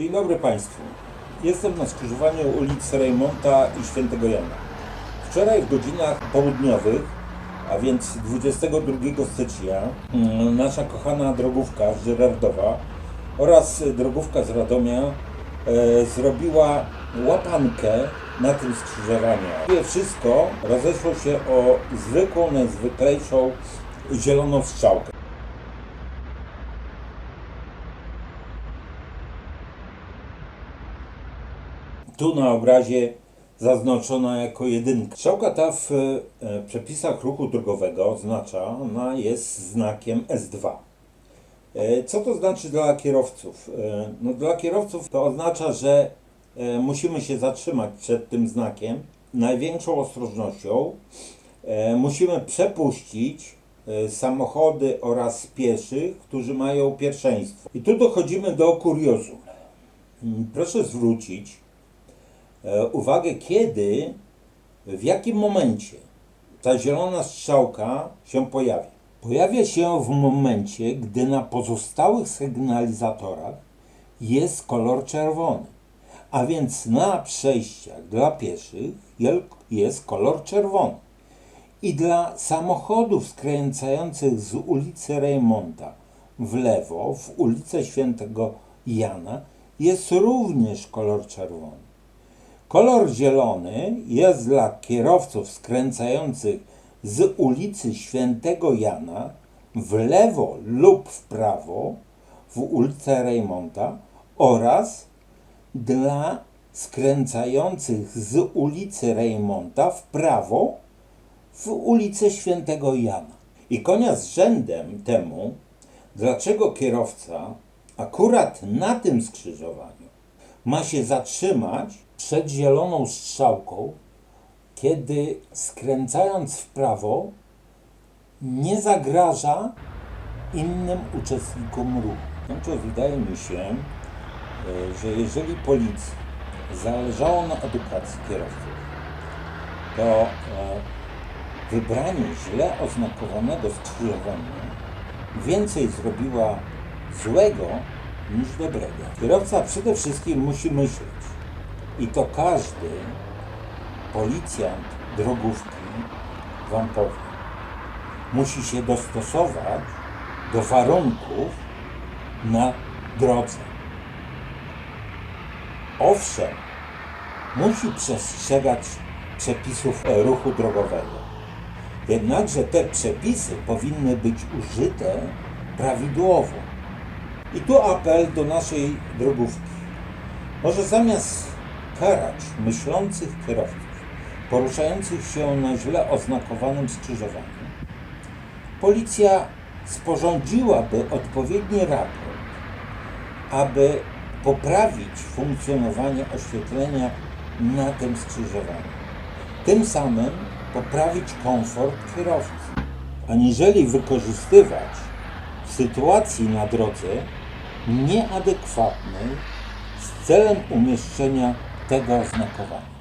Dzień dobry Państwu. Jestem na skrzyżowaniu ulic Rejmonta i Świętego Jana. Wczoraj w godzinach południowych, a więc 22 stycznia, mm, nasza kochana drogówka z Żyrardowa oraz drogówka z Radomia e, zrobiła łapankę na tym skrzyżowaniu. Wszystko rozeszło się o zwykłą, najzwyklejszą zieloną strzałkę. Tu na obrazie zaznaczona jako jedynka. Strzałka ta w e, przepisach ruchu drogowego oznacza, ona jest znakiem S2. E, Co to znaczy dla kierowców? E, No dla kierowców to oznacza, że musimy się zatrzymać przed tym znakiem największą ostrożnością. Musimy przepuścić samochody oraz pieszych, którzy mają pierwszeństwo. I tu dochodzimy do kuriozum. Mm, Proszę zwrócić uwagę, kiedy, w jakim momencie ta zielona strzałka się pojawia. Pojawia się w momencie, gdy na pozostałych sygnalizatorach jest kolor czerwony. A więc na przejściach dla pieszych jest kolor czerwony. I dla samochodów skręcających z ulicy Rejmonta w lewo, w ulicę Świętego Jana, jest również kolor czerwony. Kolor zielony jest dla kierowców skręcających z ulicy Świętego Jana w lewo lub w prawo w ulicę Rejmonta oraz dla skręcających z ulicy Rejmonta w prawo w ulicę Świętego Jana. I konia z rzędem temu, dlaczego kierowca akurat na tym skrzyżowaniu ma się zatrzymać przed zieloną strzałką, kiedy skręcając w prawo nie zagraża innym uczestnikom ruchu. Znaczy, wydaje mi się, e, że jeżeli policji zależało na edukacji kierowców, to e, wybranie źle oznakowanego skrzyżowania więcej zrobiła złego niż dobrego. Kierowca przede wszystkim musi myśleć. I to każdy policjant drogówki wam powie. Musi się dostosować do warunków na drodze. Owszem, musi przestrzegać przepisów ruchu drogowego. Jednakże te przepisy powinny być użyte prawidłowo. I tu apel do naszej drogówki. Może zamiast karać myślących kierowców poruszających się na źle oznakowanym skrzyżowaniu, policja sporządziłaby odpowiedni raport, aby poprawić funkcjonowanie oświetlenia na tym skrzyżowaniu. Tym samym poprawić komfort kierowcy, aniżeli wykorzystywać w sytuacji na drodze nieadekwatnej z celem umieszczenia tego oznakowania.